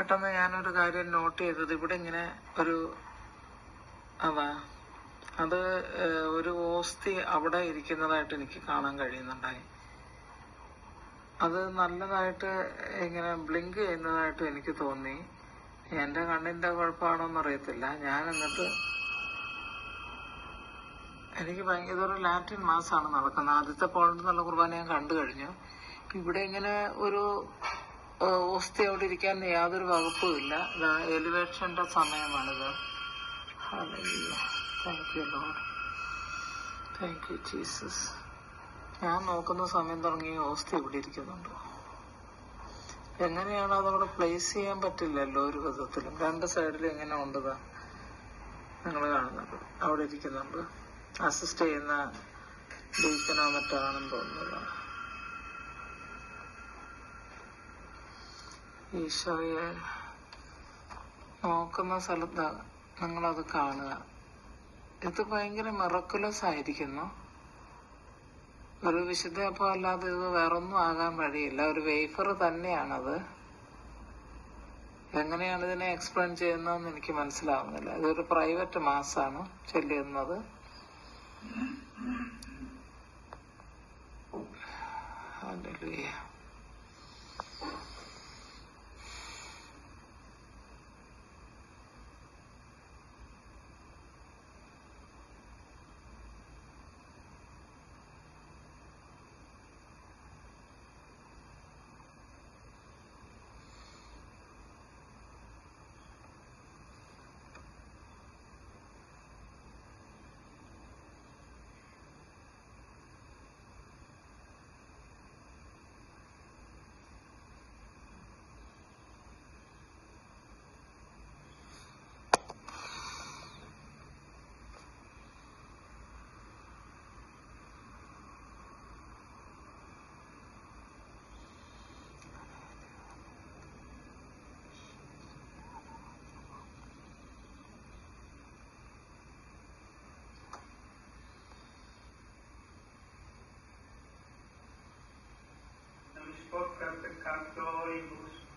പെട്ടെന്ന് ഞാനൊരു കാര്യം നോട്ട് ചെയ്തത്. ഇവിടെ ഇങ്ങനെ ഒരു അതാ അത് ഒരു ഓസ്തി അവിടെ ഇരിക്കുന്നതായിട്ട് എനിക്ക് കാണാൻ കഴിയുന്നുണ്ടായി. അത് നല്ലതായിട്ട് ഇങ്ങനെ ബ്ലിങ്ക് ചെയ്യുന്നതായിട്ട് എനിക്ക് തോന്നി. എന്റെ കണ്ണിന്റെ കുഴപ്പമാണോന്ന് അറിയത്തില്ല ഞാൻ എന്നിട്ട് എനിക്ക് ഭയങ്കര ഇതൊരു ലാറ്റിൻ മാസമാണ് നടക്കുന്നത്. ആദ്യത്തെ പോയിന്റ് എന്നുള്ള കുർബാന ഞാൻ കണ്ടു കഴിഞ്ഞു. ഇവിടെ ഇങ്ങനെ ഒരു ഓസ്തി അവിടെ ഇരിക്കാൻ യാതൊരു വകുപ്പും ഇല്ല. എലിവേഷന്റെ സമയമാണിത്. താങ്ക് യു ജീസസ് ഞാൻ നോക്കുന്ന സമയം തുടങ്ങി ഓസ്തി ഇവിടെ ഇരിക്കുന്നുണ്ട് എങ്ങനെയാണ് അതവിടെ പ്ലേസ് ചെയ്യാൻ പറ്റില്ലല്ലോ ഒരു വിധത്തിലും? രണ്ട് സൈഡിലും എങ്ങനെ ഉണ്ടതാ നിങ്ങൾ കാണുന്നുണ്ട് അവിടെ ഇരിക്കുന്നുണ്ട്. അസിസ്റ്റ് ചെയ്യുന്ന ഡീക്കനോ മറ്റാണെന്ന് തോന്നുന്നത് ഈശോയെ നോക്കുന്ന സ്ഥലത്ത് നിങ്ങളത് കാണുക. ഇത് ഭയങ്കര മെറക്കുലസ് ആയിരിക്കുന്നു. ഒരു വിശുദ്ധ അപ്പം അല്ലാതെ ഇത് വേറൊന്നും ആകാൻ വഴിയില്ല. ഒരു വേഫർ തന്നെയാണത്. എങ്ങനെയാണ് ഇതിനെ എക്സ്പ്ലെയിൻ ചെയ്യുന്നതെന്ന് എനിക്ക് മനസ്സിലാവുന്നില്ല. ഇതൊരു പ്രൈവറ്റ് മാസാണ് ചെല്ലുന്നത്. Hallelujah. per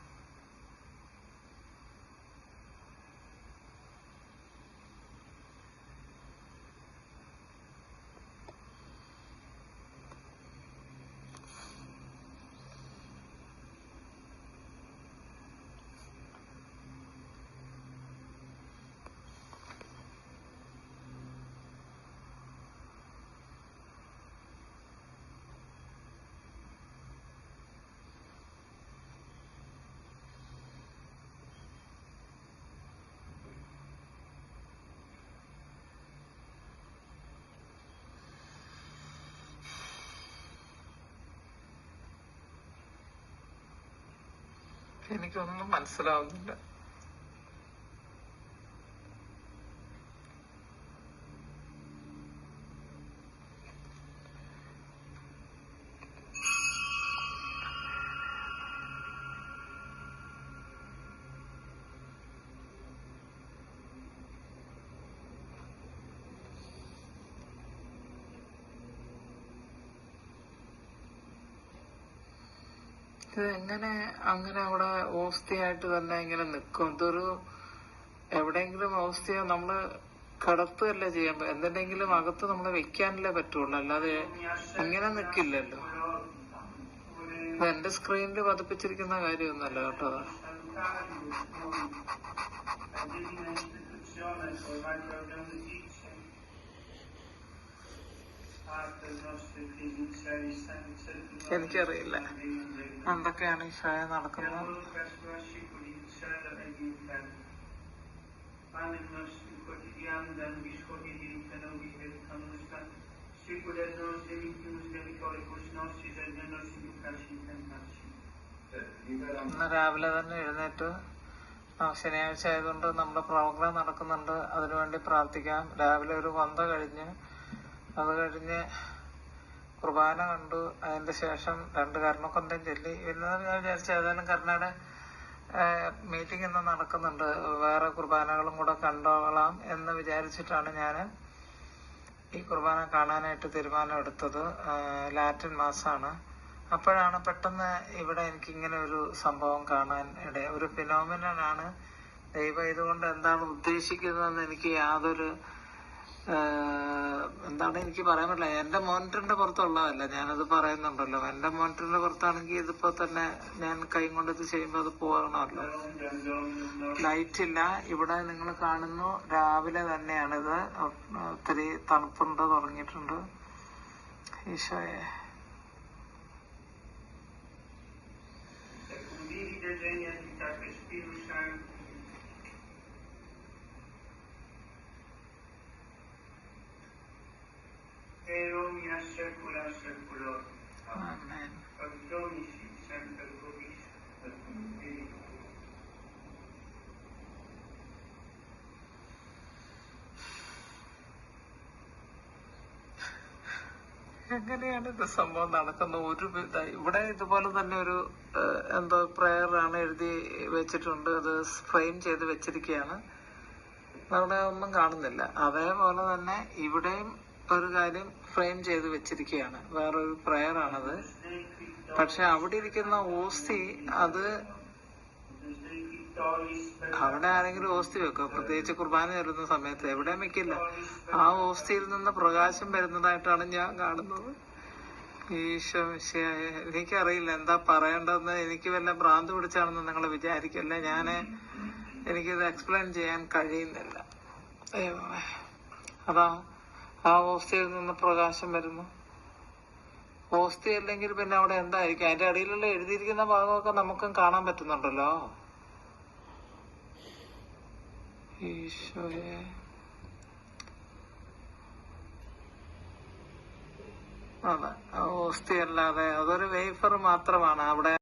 എനിക്കൊന്നും മനസ്സിലാവുന്നില്ല. ഇത് എങ്ങനെ അങ്ങനെ അവിടെ ഓസ്തിയായിട്ട് തന്നെ ഇങ്ങനെ നിൽക്കും ഇതൊരു എവിടെയെങ്കിലും ഓസ്തിയോ നമ്മൾ കടത്തുകയല്ലേ ചെയ്യാൻ എന്തിനെങ്കിലും അകത്ത് നമ്മൾ വെക്കാനല്ലേ പറ്റുള്ളൂ. അല്ലാതെ അങ്ങനെ നിൽക്കില്ലല്ലോ എന്റെ സ്ക്രീനിൽ പതിപ്പിച്ചിരിക്കുന്ന കാര്യമൊന്നുമല്ല കേട്ടോ. എനിക്കറിയില്ല. എന്തൊക്കെയാണ് ഈശായ നടക്കുന്നത്? ഇന്ന് രാവിലെ തന്നെ എഴുന്നേറ്റ് ശനിയാഴ്ച ആയതുകൊണ്ട് നമ്മുടെ പ്രോഗ്രാം നടക്കുന്നുണ്ട്. അതിനുവേണ്ടി പ്രാർത്ഥിക്കാം. രാവിലെ ഒരു വന്ദ കഴിഞ്ഞ് അത് കഴിഞ്ഞ് കുർബാന കണ്ടു. അതിന്റെ ശേഷം രണ്ട് കർണക്കൊന്തം ചൊല്ലി. പിന്നെ ഞാൻ വിചാരിച്ചു ഏതായാലും കർണയുടെ മീറ്റിംഗ് ഇന്ന് നടക്കുന്നുണ്ട്. വേറെ കുർബാനകളും കൂടെ കണ്ടോളാം എന്ന് വിചാരിച്ചിട്ടാണ് ഞാൻ ഈ കുർബാന കാണാനായിട്ട് തീരുമാനമെടുത്തത് ലാറ്റിൻ മാസമാണ് അപ്പോഴാണ് പെട്ടെന്ന് ഇവിടെ എനിക്ക് ഇങ്ങനെ ഒരു സംഭവം കാണാൻ ഇട ഒരു ഫിനോമിനാണ് ദൈവം ഇതുകൊണ്ട് എന്താണ് ഉദ്ദേശിക്കുന്നതെന്ന് എനിക്ക് യാതൊരു എന്താണ് എനിക്ക് പറയാൻ പറ്റില്ല. എന്റെ മോണിറ്ററിന്റെ പുറത്തുള്ളതല്ല. ഞാനത് പറയുന്നുണ്ടല്ലോ. എന്റെ മോണിറ്ററിന്റെ പുറത്താണെങ്കിൽ ഇതിപ്പോ തന്നെ ഞാൻ കൈ കൊണ്ട് ഇത് ചെയ്യുമ്പോൾ അത് പോകണമല്ലോ. ലൈറ്റ് ഇല്ല. ഇവിടെ നിങ്ങൾ കാണുന്നു. രാവിലെ തന്നെയാണിത്. ഒത്തിരി തണുപ്പുണ്ട് തുടങ്ങിയിട്ടുണ്ട്. ഈശോയെ. E omnia secula seculorum. vobis. Amen. എങ്ങനെയാണ് ഇത് സംഭവം നടക്കുന്നത് ഒരു ഇവിടെ ഇതുപോലെ തന്നെ ഒരു എന്തോ പ്രയറാണ് ആണ് എഴുതി വെച്ചിട്ടുണ്ട് അത് ഫ്രെയിം ചെയ്ത് വെച്ചിരിക്കുകയാണ് അവിടെ ഒന്നും കാണുന്നില്ല അതേപോലെ തന്നെ ഇവിടെയും ഒരു കാര്യം ഫ്രെയിം ചെയ്ത് വെച്ചിരിക്കുകയാണ്. വേറൊരു പ്രയറാണത്. പക്ഷെ അവിടെ ഇരിക്കുന്ന ഓസ്തി അത് അവിടെ ആരെങ്കിലും ഓസ്തി വെക്കുക പ്രത്യേകിച്ച് കുർബാന വരുന്ന സമയത്ത്. എവിടെയും വെക്കില്ല. ആ ഓസ്തിയിൽ നിന്ന് പ്രകാശം വരുന്നതായിട്ടാണ് ഞാൻ കാണുന്നത്. ഈശോ. എനിക്കറിയില്ല എന്താ പറയേണ്ടതെന്ന്. എനിക്ക് വല്ല ഭ്രാന്ത് പിടിച്ചാണെന്ന് നിങ്ങൾ വിചാരിക്കല്ല? ഞാൻ എനിക്കിത് എക്സ്പ്ലെയിൻ ചെയ്യാൻ കഴിയുന്നില്ല. അതാ ആ ഓസ്തിയിൽ നിന്ന് പ്രകാശം വരുന്നു. ഓസ്തി അല്ലെങ്കിൽ പിന്നെ അവിടെ എന്തായിരിക്കും? അതിന്റെ അടിയിലുള്ള എഴുതിയിരിക്കുന്ന ഭാഗമൊക്കെ നമുക്കും കാണാൻ പറ്റുന്നുണ്ടല്ലോ. ഈശോയെ. അതെ ഓസ്തി അതൊരു വേഫർ മാത്രമാണ്. അവിടെ